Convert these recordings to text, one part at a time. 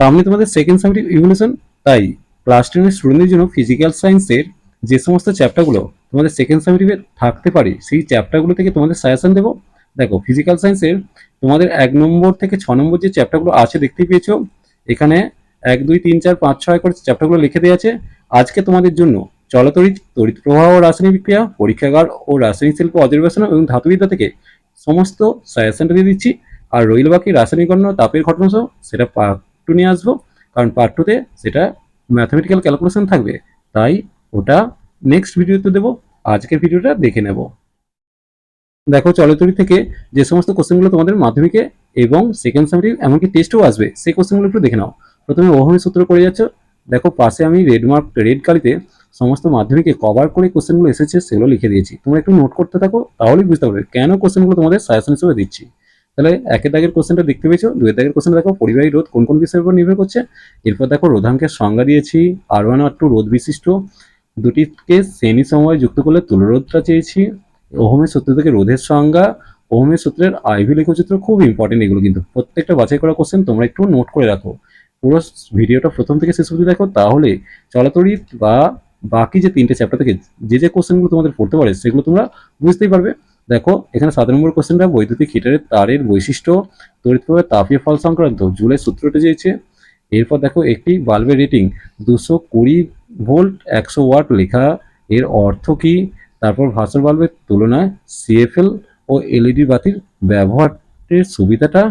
সামনে তোমাদের second subject evolution তাই ক্লাস টেনের স্টুডেন্টদের জন্য ফিজিক্যাল সায়েন্সের যে সমস্ত চ্যাপ্টারগুলো তোমাদের সেকেন্ড সাবজেক্টে থাকতে পারে, সেই চ্যাপ্টারগুলো থেকে তোমাদের সাজেশন দেবো। দেখো ফিজিক্যাল সায়েন্সের তোমাদের এক নম্বর থেকে ছ নম্বর যে চ্যাপ্টারগুলো আছে দেখতেই পেয়েছ। এখানে এক, দুই, তিন, চার, পাঁচ, ছয় করে চ্যাপ্টারগুলো লিখে দেওয়া আছে। আজকে তোমাদের জন্য চলতরিৎ তড়িৎ প্রবাহ ও রাসায়নিক বিক্রিয়া, পরীক্ষাগার ও রাসায়নিক শিল্প অবজারভেশন এবং ধাতুবিদ্যা থেকে সমস্ত সাজেশনটা দিয়ে দিচ্ছি। আর রইল বাকি রাসায়নিক তাপের ঘটনা সহ সেটা টু নিয়ে আসব, কারণ পার্ট টুতে সেটা ম্যাথমেটিক্যাল ক্যালকুলেশন থাকবে। তাই ওটা নেক্সট ভিডিওতে দেবো, আজকের ভিডিওটা দেখে নেব। দেখো, চলতরি থেকে যে সমস্ত কোশ্চেনগুলো তোমাদের মাধ্যমিকে এবং সেকেন্ড সেমিটিভ এমনকি টেস্টও আসবে, সেই কোশ্চেনগুলো একটু দেখে নাও। প্রথমে ওহমের সূত্র করে যাচ্ছ, দেখো পাশে আমি রেড মার্ক রেড কালিতে সমস্ত মাধ্যমিকে কভার করে কোশ্চেনগুলো এসেছে, সেগুলো লিখে দিয়েছি। তোমরা একটু নোট করতে থাকো, তাহলেই বুঝতে পারবে কেন কোশ্চেনগুলো তোমাদের সাজেশন হিসেবে দিচ্ছি। তাহলে একের দাগের কোশ্চেনটা দেখতে পেয়েছ, দুয়ের দাগের কোশ্চেন দেখো পরিবাহী রোধ কোন কোন বিষয়ের উপর নির্ভর করছে। এরপর দেখো রোধাঙ্কের সংজ্ঞা দিয়েছি আর ওয়ান আর টু রোধ বিশিষ্ট। দুটিকে শ্রেণি সময় যুক্ত করলে তুলরোধটা চেয়েছি। ওহমের সূত্র থেকে রোধের সংজ্ঞা, ওহমের সূত্রের আইভি লেখচিত্র খুব ইম্পর্টেন্ট এগুলো কিন্তু। প্রত্যেকটা বাছাই করা কোশ্চেন তোমরা একটু নোট করে রাখো। পুরো ভিডিওটা প্রথম থেকে শেষ অবধি দেখো, তাহলে চলাতড়িৎ বা বাকি যে তিনটে চ্যাপ্টার থেকে যে যে কোশ্চেনগুলো তোমাদের পড়তে পারে, সেগুলো তোমরা বুঝতেই পারবে। দেখো, এখানে সাত নম্বর কোশ্চেনটা বৈদ্যুতিক হিটারের তারের বৈশিষ্ট্য তড়িৎ তাপীয় ফল সংক্রান্ত জুলাই সূত্রটা চেয়েছে। এরপর দেখো, একটি বাল্বের রেটিং দুশো কুড়ি ভোল্ট একশো ওয়াট লেখা। এর অর্থ কি? তারপর ভাসর বাল্বের তুলনায় সিএফএল ও এলইডি বাতির ব্যবহারের সুবিধাটা।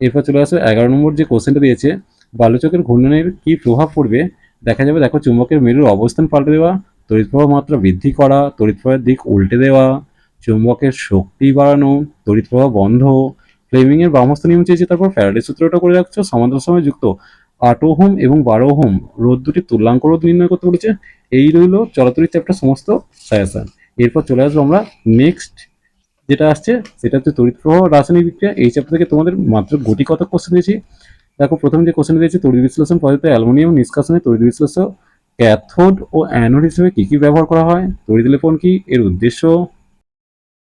এরপর চলে আসবে এগারো নম্বর যে কোশ্চেনটা দিয়েছে, বালুচকের ঘূর্ণনের কি প্রভাব পড়বে? দেখা যাবে, দেখো, চুম্বকের মেরুর অবস্থান পাল্টে দেওয়া তড়িৎ প্রবাহ মাত্রা বৃদ্ধি করা তড়িৎ দিক উল্টে দেওয়া। চুম্বকের শক্তি বাড়ানো, তড়িৎ প্রবাহ বন্ধ ফ্লেমিং এর বামস্ত নিয়ম চেয়েছে, তারপর ফ্যারাডে সূত্রটা করে রাখছো, সমান্তরাল সময় যুক্ত আট ওহম এবং বারো ওহম রোদ দুটি তুল্যাঙ্ক রোধ নির্ণয় করতে বলেছে। এই রইল চলাচলি চ্যাপ্টার সমস্ত সাজেশন এরপর চলে আসব আমরা নেক্সট, যেটা আসছে, সেটা হচ্ছে তড়িৎ প্রবাহ রাসায়নিক বিক্রিয়া। এই চ্যাপ্টার থেকে তোমাদের মাত্র গুটি কত কোশ্চেন দিয়েছি। দেখো, প্রথম যে কোশ্চেন দিয়েছে, তড়িৎ বিশ্লেষণ পদ্ধতিতে অ্যালুমিনিয়াম নিষ্কাশনে তড়িৎ বিশ্লেষণ ক্যাথোড ও অ্যানোড হিসেবে কি কি ব্যবহার করা হয়, তড়িৎ লেপন কি, এর উদ্দেশ্য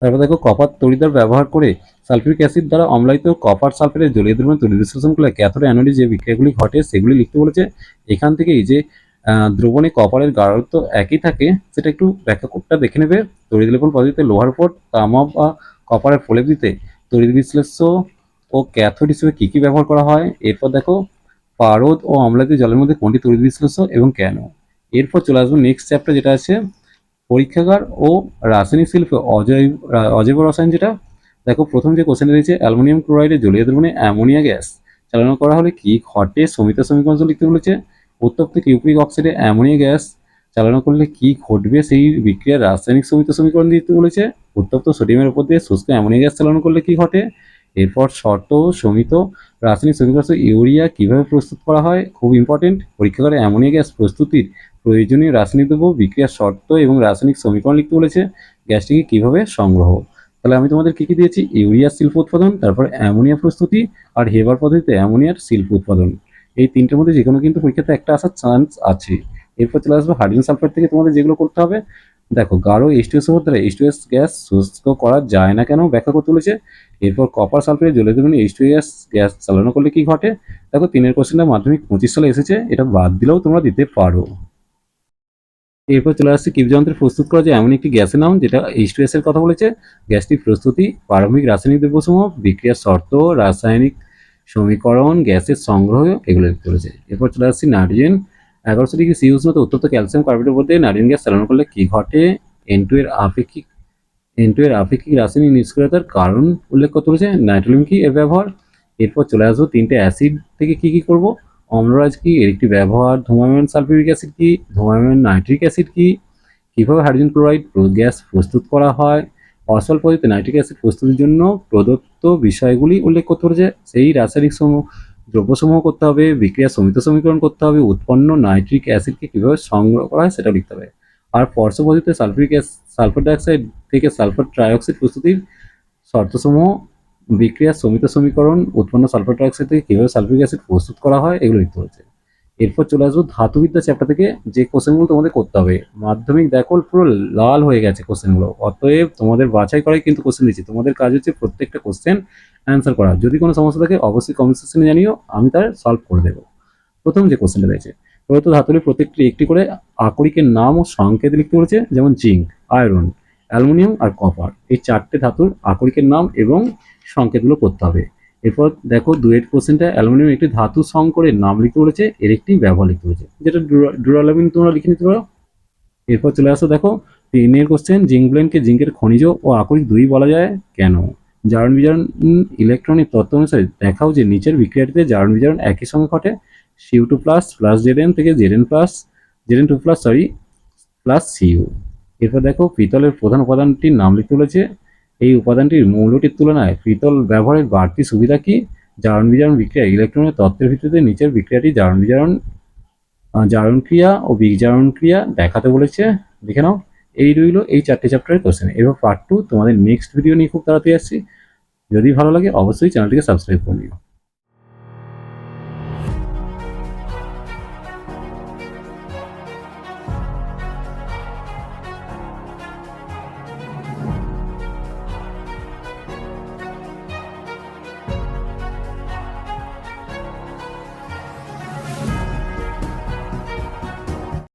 তারপর দেখো কপার তড়িদার ব্যবহার করে সালফিউরিক অ্যাসিড দ্বারা অম্লায়িত কপার সালফেটের জলীয় দ্রবণ বিশ্লেষণ করলে ক্যাথোড অ্যানোডে যে বিক্রিয়াগুলি ঘটে সেগুলি লিখতে বলেছে। এখান থেকে এই যে দ্রবণে কপারের গাঢ়ত্ব একই থাকে, সেটা একটু ব্যাখ্যা দেখে নেবে। তড়িৎ লেপন পদ্ধতিতে লোহার উপর তামা বা কপারের প্রলেপ দিতে তড়িৎ বিশ্লেষ্য ও ক্যাথোড হিসেবে কী কী ব্যবহার করা হয়? এরপর দেখো, পারদ ও অম্লায়িত জলের মধ্যে কোনটি তড়িৎ বিশ্লেষ্য এবং কেন? এরপর চলে আসব নেক্সট চ্যাপ্টার যেটা আছে পরীক্ষাগার ও রাসায়নিক শিল্পে অজৈব অজৈব রসায়ন যেটা, দেখো প্রথম যে কোশ্চেন রয়েছে অ্যালুমিনিয়াম ক্লোরাইডের জলীয় দ্রবণে অ্যামোনিয়া গ্যাস চালনা করা হলে কি ঘটে? সমিত সমীকরণ লিখতে বলেছে, উত্তপ্ত কিউপ্রিক অক্সাইডে অ্যামোনিয়া গ্যাস চালনা করলে কি ঘটবে? সেই বিক্রিয়ার রাসায়নিক সমিত সমীকরণ দিতে বলেছে, উত্তপ্ত সোডিয়ামের উপর দিয়ে শুষ্ক অ্যামোনিয়া গ্যাস চালনা করলে কি ঘটে? এরপর শর্ত, সমিত, রাসায়নিক সমীকরণ ইউরিয়া কীভাবে প্রস্তুত করা হয়? খুব ইম্পর্টেন্ট পরীক্ষাগারে অ্যামোনিয়া গ্যাস প্রস্তুতির প্রয়োজনীয় রাসায়নিক দ্রব্য বিক্রিয়ার শর্ত এবং রাসায়নিক সমীকরণ লিখতে বলেছে। গ্যাসটিকে কীভাবে সংগ্রহ? তাহলে আমি তোমাদের কি কি দিয়েছি? ইউরিয়া শিল্প উৎপাদন, তারপর অ্যামোনিয়া প্রস্তুতি আর হেবার পদ্ধতিতে অ্যামোনিয়ার শিল্প উৎপাদন। এই তিনটের মধ্যে যে কোনো কিন্তু পরীক্ষাতে একটা আসার চান্স আছে। এরপর চলে আসবে হাইড্রোজেন সালফাইড থেকে তোমাদের যেগুলো করতে হবে। দেখো, গাঢ় এইচ টু দ্বারা এইচ টু এস গ্যাস শুষ্ক করা যায় না কেন ব্যাখ্যা করতে বলেছে? এরপর কপার সালফেট জলে দেবেন এইচ টু এস গ্যাস চালনা করলে কি ঘটে? দেখো, তিনের কোশ্চেনটা মাধ্যমিক পঁচিশ সালে এসেছে, এটা বাদ দিলেও তোমরা দিতে পারো। এরপর চলে আসছে কিপ যন্ত্রে প্রস্তুত করা যায়। এমন একটি গ্যাসের নাম, যেটা এইচ টু এস এর কথা বলেছে। গ্যাসটি প্রস্তুতি, প্রারম্ভিক রাসায়নিক দ্রব্যসমূহ, বিক্রিয়ার শর্ত, রাসায়নিক সমীকরণ, গ্যাসের সংগ্রহ, এগুলো বলেছে। এরপর চলে আসছি নাইট্রোজেন। এগারোশো ডিগ্রি সি উষ্ণতে উত্তপ্ত ক্যালসিয়াম কার্বনেটের মধ্যে নাইট্রোজেন গ্যাস চালানো করলে কি ঘটে? এন এর আপেক্ষিক এন টু এর আপেক্ষিক রাসায়নিক নিষ্ক্রিয়তার কারণ উল্লেখ করতে হয়েছে নাইট্রোলিয়াম কি এর ব্যবহার? এরপর চলে আসব তিনটে অ্যাসিড থেকে কি কি করব? অম্লরাজ কি? এর একটি ব্যবহার ধুমায়ন সালফিউরিক অ্যাসিড কি? ধুমায়ন নাইট্রিক অ্যাসিড কি? কীভাবে হাইড্রোজেন ক্লোরাইড গ্যাস প্রস্তুত করা হয়? অসল পদ্ধতিতে নাইট্রিক অ্যাসিড প্রস্তুতির জন্য প্রদত্ত বিষয়গুলি উল্লেখ করতে হয়েছে সেই রাসায়নিক সমূহ দ্রব্যসমূহ করতে হবে, বিক্রিয়া সমিত সমীকরণ করতে হবে, উৎপন্ন নাইট্রিক অ্যাসিডকে কীভাবে সংগ্রহ করা হয় সেটা লিখতে হবে। আর পদ্ধতিতে সালফিউরিক সালফার ডাইঅক্সাইড থেকে সালফার ট্রাইঅক্সাইড প্রস্তুতির শর্তসমূহ, বিক্রিয়া সমিত সমীকরণ, উৎপন্ন সালফার ডাইঅক্সাইড থেকে কীভাবে সালফিউরিক অ্যাসিড প্রস্তুত করা হয় এগুলো লিখতে হচ্ছে এরপর চলে আসব ধাতুবিদ্যা চ্যাপ্টার থেকে, যে কোশ্চেনগুলো তোমাদের করতে হবে। মাধ্যমিক দেখো, পুরো লাল হয়ে গেছে কোশ্চেনগুলো, অতএব তোমাদের বাছাই করাই কিন্তু কোশ্চেন দিচ্ছি। তোমাদের কাজ হচ্ছে প্রত্যেকটা কোশ্চেন অ্যান্সার করা। যদি কোনো সমস্যা থাকে, অবশ্যই কমেন্ট সেকশনে জানিও, আমি তার সলভ করে দেবো। প্রথম যে কোশ্চেনটা রয়েছে, প্রদত্ত ধাতুর প্রত্যেকটি একটি করে আকরিকের নাম ও সংকেত লিখতে বলেছে যেমন জিঙ্ক, আয়রন, অ্যালুমিনিয়াম আর কপার। এই চারটে ধাতুর আকরিকের নাম এবং সংকেতগুলো করতে হবে। এরপর দেখো দুয়েট কোশ্চেনটা অ্যালুমিনিয়াম একটি ধাতু সংকরের নাম লিখতে বলেছে, এর একটি ব্যবহার লিখতে বলেছে। যেটা ডুরালামিন তোমরা লিখে নিতে পারো। এরপর চলে আসো, দেখো, তিনের কোশ্চেন জিঙ্ক ব্লেনকে জিঙ্কের খনিজ ও আকরিক দুই বলা যায় কেন? জারণ বিজারণ ইলেকট্রনিক তত্ত্ব অনুসারে দেখাও যে নিচের বিক্রিয়াটিতে জারণ বিজারণ একই সঙ্গে ঘটে। C U two plus plus Z N থেকে Z N plus Z N two plus sorry plus C U এরপর দেখো পিতলের প্রধান উপাদানটির নাম লিখতে বলেছে। এই উপাদানটির মৌলটির তুলনায় পিতল ব্যবহারের বাড়তি সুবিধা কি? জারণ বিজারণ বিক্রিয়া ইলেকট্রনের তত্ত্বের ভিত্তিতে নিচের বিক্রিয়াটি জারণ বিজারণ জারণ ক্রিয়া ও বিজারণ ক্রিয়া দেখাতে বলেছে। দেখে নাও। এই রইল এই চারটে চ্যাপ্টারের কোশ্চেন এবং পার্ট টু তোমাদের নেক্সট ভিডিও নিয়ে খুব তাড়াতাড়ি আসছি। যদি ভালো লাগে, অবশ্যই চ্যানেলটিকে সাবস্ক্রাইব করে নিও।